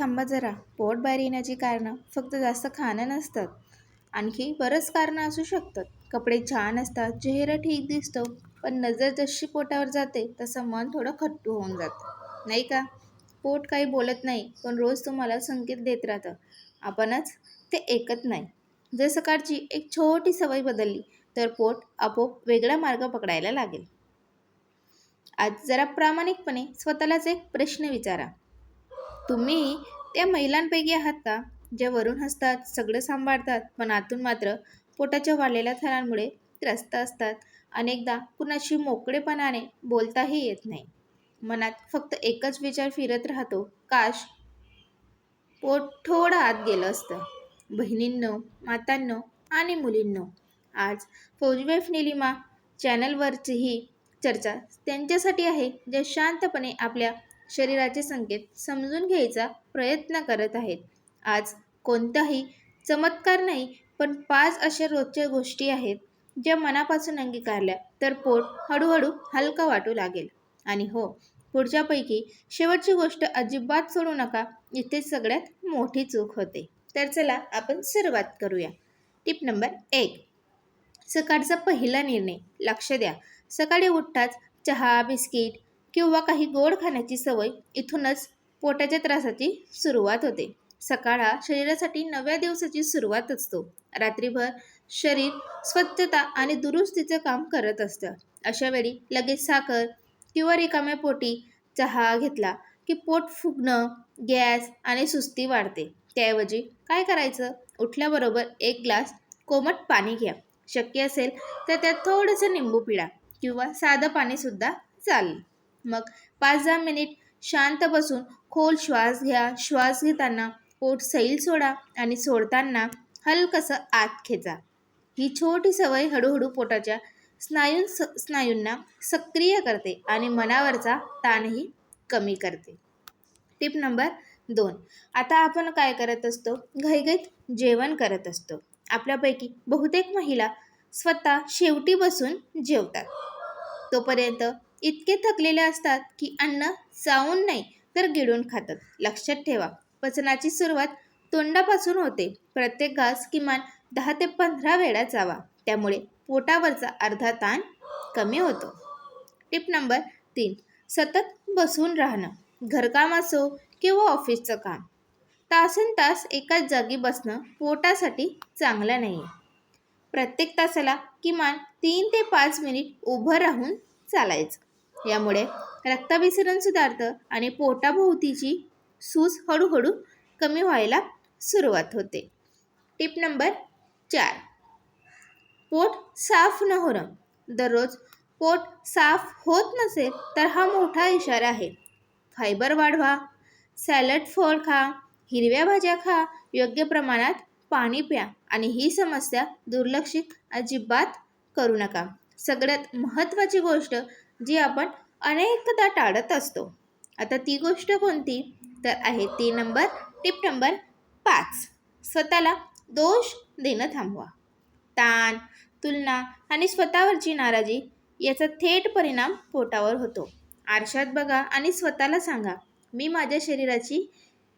थांबा जरा. पोट बाहेर येण्याची कारणं फक्त जास्त खाणं नसतात. आणखी बरंच कारणं असू शकतात. कपडे छान असतात चेहरा ठीक दिसतो पण नजर जशी पोटावर जाते तसं मन थोडं खट्टू होऊन जातं. नाही का? पोट काही बोलत नाही पण रोज तुम्हाला संकेत देत राहतं. आपणच ते ऐकत नाही. जर सकाळची एक छोटी सवय बदलली तर पोट आपोआप वेगळा मार्ग पकडायला लागेल. आज जरा प्रामाणिकपणे स्वतःलाच एक प्रश्न विचारा. तुम्ही त्या महिलांपैकी आहात का? ज्या वरून हसतात सगळं सांभाळतात पण आतून मात्र पोटाच्या वाढलेल्या थरांमुळे त्रस्त असतात. अनेकदा कुणाशी मोकळेपणाने बोलताही येत नाही. मनात फक्त एकच विचार फिरत राहतो काश पोट थोडं आत गेलं असतं. बहिणींनो मातांनो आणि मुलींनो आज फौजवेफ निलिमा चॅनलवरची ही चर्चा त्यांच्यासाठी आहे जे शांतपणे आपल्या शरीराचे संकेत समजून घ्यायचा प्रयत्न करत आहेत. आज कोणताही चमत्कार नाही पण पाच अशा रोजच्या गोष्टी आहेत ज्या मनापासून अंगीकारल्या तर पोट हळूहळू हलका वाटू लागेल. आणि हो पुढच्यापैकी शेवटची गोष्ट अजिबात सोडू नका इथे सगळ्यात मोठी चूक होते. तर चला आपण सुरुवात करूया. टिप नंबर एक. सकाळचा पहिला निर्णय लक्ष द्या. सकाळी उठताच चहा बिस्किट किंवा काही गोड खाण्याची सवय इथूनच पोटाच्या त्रासाची सुरुवात होते. सकाळ हा शरीरासाठी नव्या दिवसाची सुरुवात असतो. रात्रीभर शरीर स्वच्छता आणि दुरुस्तीचं काम करत असतं. अशा वेळी लगेच साखर किंवा रिकाम्या पोटी चहा घेतला की पोट फुगणं गॅस आणि सुस्ती वाढते. त्याऐवजी काय करायचं? उठल्याबरोबर एक ग्लास कोमट पाणी घ्या. शक्य असेल तर त्यात थोडंसं निंबू पिळा किंवा साधं पाणीसुद्धा चालेल. मग पाच दहा मिनिट शांत बसून खोल श्वास घ्या. श्वास घेताना पोट सैल सोडा आणि सोडताना हलकसं आत खेचा. ही छोटी सवय हळूहळू पोटाच्या स्नायू स्नायूंना सक्रिय करते आणि मनावरचा ताणही कमी करते. टिप नंबर दोन. आता आपण काय करत असतो? घाईघाईत जेवण करत असतो. आपल्यापैकी बहुतेक महिला स्वतः शेवटी बसून जेवतात. तोपर्यंत इतके थकलेले असतात की अन्न चावून नाही तर गिळून खातात. लक्षात ठेवा पचनाची सुरुवात तोंडापासून होते. प्रत्येक घास किमान दहा ते पंधरा वेळा चावा. त्यामुळे पोटावरचा अर्धा ताण कमी होतो. टिप नंबर तीन सतत बसून राहणं. घरकाम असो किंवा ऑफिसचं काम. तासन तास एकाच जागी बसणं पोटासाठी चांगलं नाही आहे प्रत्येक तासाला किमान तीन ते पाच मिनिट उभं राहून चालायचं. यामुळे रक्ताभिसरण सुधारतं आणि पोटाभोवतीची सूज हळूहळू कमी व्हायला सुरुवात होते. टिप नंबर चार. पोट साफ न होणं. दररोज पोट साफ होत नसेल तर हा मोठा इशारा आहे. फायबर वाढवा सॅलड फळ खा हिरव्या भाज्या खा योग्य प्रमाणात पाणी प्या आणि ही समस्या दुर्लक्षित अजिबात करू नका. सगळ्यात महत्त्वाची गोष्ट जी आपण अनेकदा टाळत असतो. आता ती गोष्ट कोणती? तर आहे ती नंबर टिप नंबर पाच. स्वतःला दोष देणं थांबवा. ताण तुलना आणि स्वतःवरची नाराजी याचा थेट परिणाम पोटावर होतो. आरशात बघा आणि स्वतःला सांगा मी माझ्या शरीराची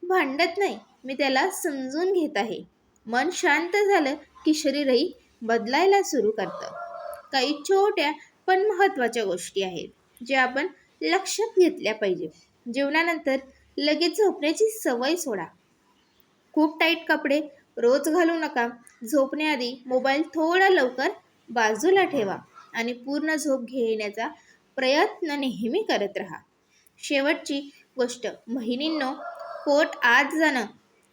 भांडत नाही मी त्याला समजून घेत आहे. मन शांत झालं की शरीरही बदलायला सुरू करतं. काही छोट्या पण महत्त्वाच्या गोष्टी आहेत जे आपण लक्षात घेतल्या पाहिजे. जेवणानंतर लगेच झोपण्याची सवय सोडा. खूप टाईट कपडे रोज घालू नका. झोपण्याआधी मोबाईल थोडा लवकर बाजूला ठेवा आणि पूर्ण झोप घेण्याचा प्रयत्न नेहमी करत राहा. शेवटची गोष्ट महिनींनो पोट आत जाणं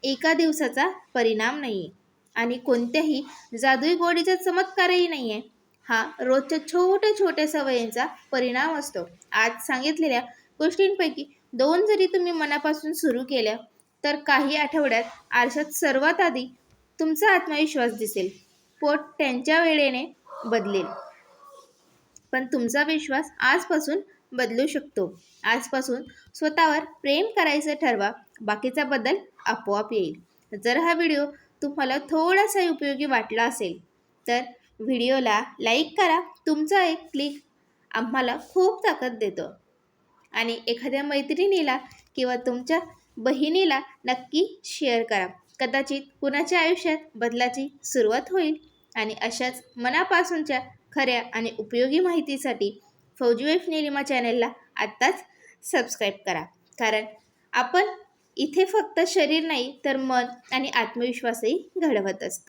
एका दिवसाचा परिणाम नाही आहे आणि कोणत्याही जादुई गोडीचा चमत्कारही नाही आहे हा रोजच्या छोट्या छोट्या सवयींचा परिणाम असतो. आज सांगितलेल्या गोष्टींपैकी दोन जरी तुम्ही मनापासून सुरू केल्या तर काही आठवड्यात आरशात सर्वात आधी तुमचा आत्मविश्वास दिसेल. पोट त्यांच्या वेळेने बदलेल. पण तुमचा विश्वास आजपासून बदलू शकतो. आजपासून स्वतःवर प्रेम करायचं ठरवा बाकीचा बदल आपोआप येईल. जर हा व्हिडिओ तुम्हाला थोडासा उपयोगी वाटला असेल तर व्हिडिओला लाईक करा. तुमचा एक क्लिक आम्हाला खूप ताकद देतो. आणि एखाद्या मैत्रिणीला किंवा तुमच्या बहिणीला नक्की शेअर करा. कदाचित कुणाच्या आयुष्यात बदलाची सुरुवात होईल. आणि अशाच मनापासूनच्या खऱ्या आणि उपयोगी माहितीसाठी फौजी वेफ निलिमा चॅनलला आत्ताच सबस्क्राईब करा. कारण आपण इथे फक्त शरीर नाही तर मन आणि आत्मविश्वासही घडवत असतो.